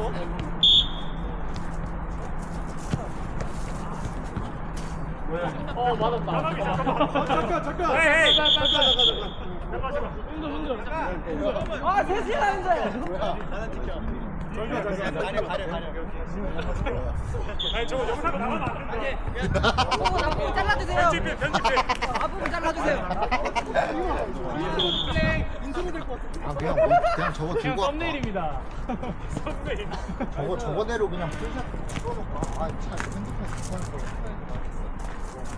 줘. 어 맞았다. 잠깐 잠깐. 헤이, 헤이. 잠깐 잠깐 잠깐. 잠깐 잠깐. 아, 셋이 하는데. 잠깐 잠깐. 가려 가려 가려 아니 저거 영상 나가면 안 된대. 앞부분, 앞부분 잘라주세요. 편집해 편집해. 앞부분 잘라주세요. 아 그냥 뭐, 그냥 저거 그냥 들고 왔다. 썸네일입니다. 썸네일. 저거 저거대로 그냥 풀샷 찍어놓고. 아참 핸드폰 괜찮을 거.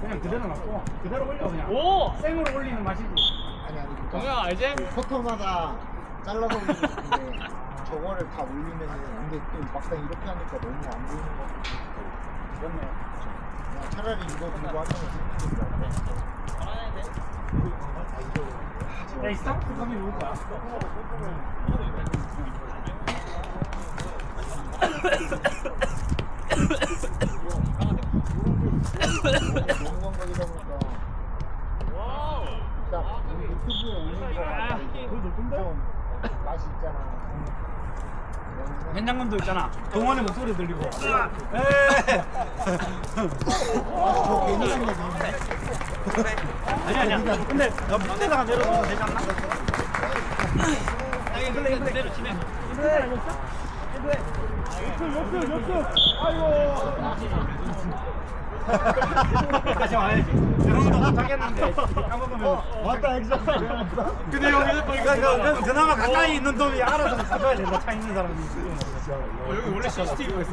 그냥 그대로 놔고 그대로 올려 그냥. 오. 생으로 올리는 맛이지. 아니 아니 그러니까 동영 알지? 포토마다 잘라서 올리는 건데 저거를 다 올리면은 근데 또 막상 이렇게 하니까 너무 안 보이는 거 그렇네. 그냥 차라리 이거 들고 하면 재밌는 거 같아 야, 이스 타트 감이 누울 거야? 너무 감각이다 보니까 딱 우리 유튜브에 올리는 거가 좀 맛이 있잖아 현장감도 있잖아. 동원의 목소리 들리고. 저 괜히 한 얘기인데 아니 아니야. 근데 너 밑에다가 내려놓으면 되지 않나? 아니 근데 그대로 진행 역습 역습. 아이고. 다시 와야지 거 못하겠는데 까먹으면 맞다 액션 근데 여기 보니까 그, 그, 그나마 가까이 있는 놈이 알아서 가져야 된다 차 있는 사람이 여기 원래 CCTV가 있어.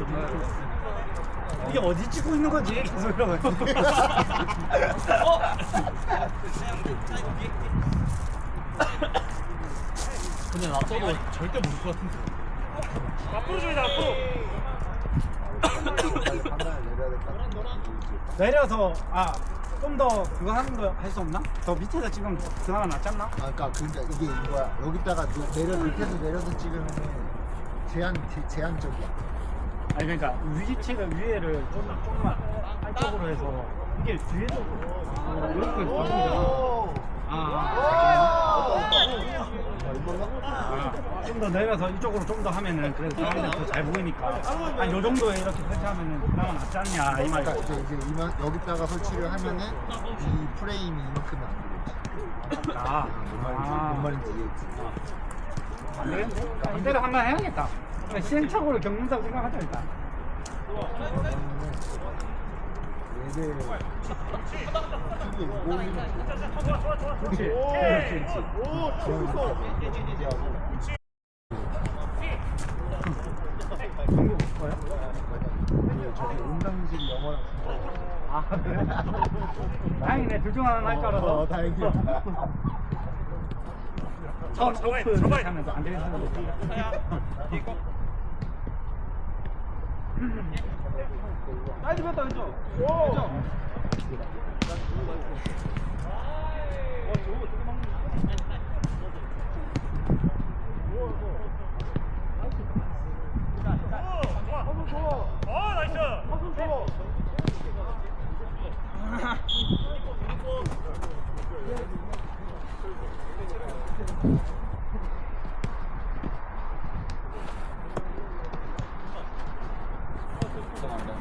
이게 어디 찍고 있는 거지? 계속 이러고 근데 나 저거 절대 모를 것 같은데. 앞으로 줘야 돼 앞으로. 내려서 아 좀 더 그거 하는 거 할 수 없나? 더 밑에서 찍으면 그나마 낫지 않나? 아, 그러니까 그러니까 이게 이거야. 여기다가 노- 내려 밑에서 내려서 찍으면 제한 제, 제한적이야. 아니 그러니까 위치가 위에를 좀 조금만 안쪽으로 해서 이게 뒤에서 어, 이렇게 바꾸잖아. 아, 좀더 내려서 이쪽으로 좀 더 하면은 그래도 사람들 더잘 보이니까 한 요 정도에 이렇게 설치하면은 그나마 낫지 않냐 이 그러니까 말이야. 이제, 이제 이만 여기다가 설치를 하면은 이 프레임이 이만큼은 안 되겠지. 아, 뭔 말인지 뭔 말인지 이해했지. 안 되겠네. 이대로 한번 해야겠다. 그냥 시행착오를 겪는다고 생각하자 일단. 얘들 이게 이거 올리면 그렇지. 그렇지, 그렇지. 오 좋았어. 하고 한국 거야? 그 저기 온당질 영어랑 아 그래? 다행이네 둘 중 하나는 할 줄 알아서 어, 다행이야. 처음 저거에, 저거에. 하면서 안 되겠는데 사이드 뺐다 왼쪽. 왼쪽. 하수 좋아. 어 나이스. 하수 좋아. 나이스. 형 가운데.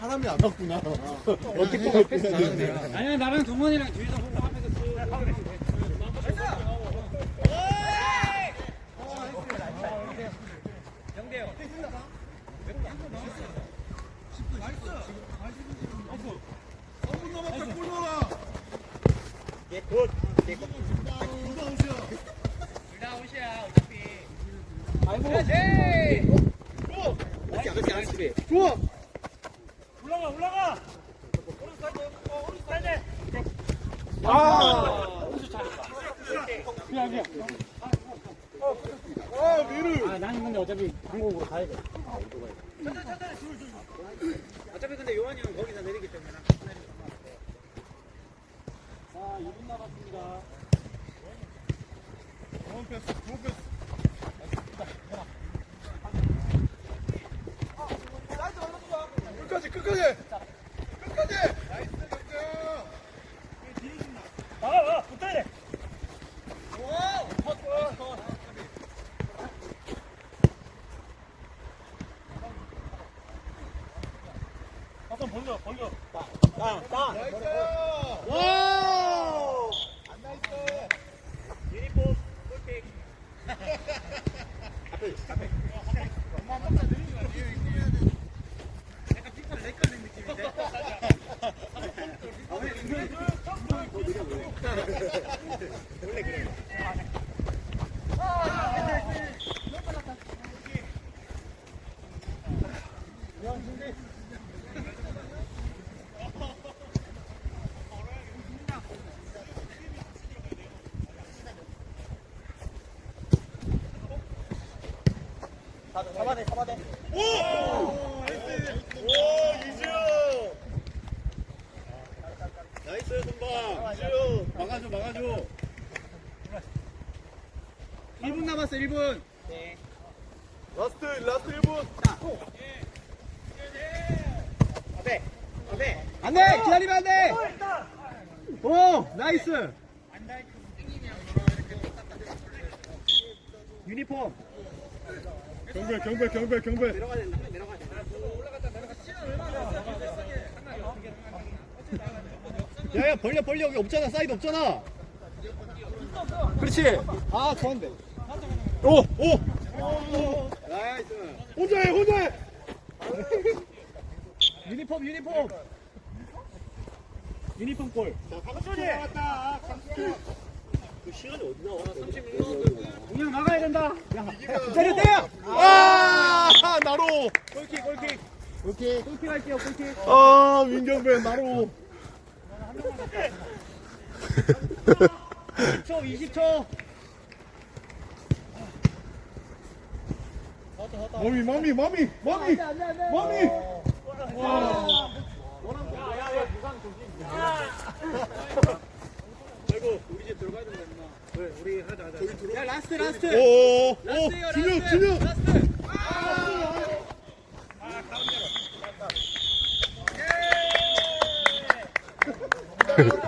사람이 안 왔구나. 어떻게 했구나. 아니 나랑 동원이랑 뒤에서 보고 앞에서 올라가 올라가. 오른쪽 사이드. 어, 오른쪽 사이드. 아 미르. 아 나는 근데 어차피 한국으로 가야 돼. 어차피 근데 요한이 형 거기서 내리기 때문에 난 내리기 자 2분 남았습니다 좋은 패스, 좋은 패스. 끝까지, 끝까지. 나이스, 득점. 나가 나가 붙어야 돼 한번 벌려 벌려! 안 나이스. 유니폼 골킥 잡아내 잡아내 오! 오, 이지호. 나이스, 선방. 이지호. 막아줘, 막아줘. 1분 남았어 1분 라스트, 라스트 1분. 앞에 앞에 안돼 기다리면 안돼 오 나이스 유니폼 경배, 경배, 경배, 경배. 내려가야 된다 내려가야 된다 야야 벌려 벌려. 여기 없잖아. 사이드 없잖아. 그렇지. 아 좋은데. 오오. 나이스 혼자 해 혼자 해 유니폼 유니폼. 유니폼 골. 강수리 나왔다. 강수리 그 시간이 어디 나와? 36라운드 된다. 때려 때려 아 나로. 골킥 골킥. 오케이. 골킥 할게요 골킥. 아 민경배 나로. 20초 20초. 마미 마미 마미 마미 마미 아이고 우리 집 들어가야 된다 임마. 그래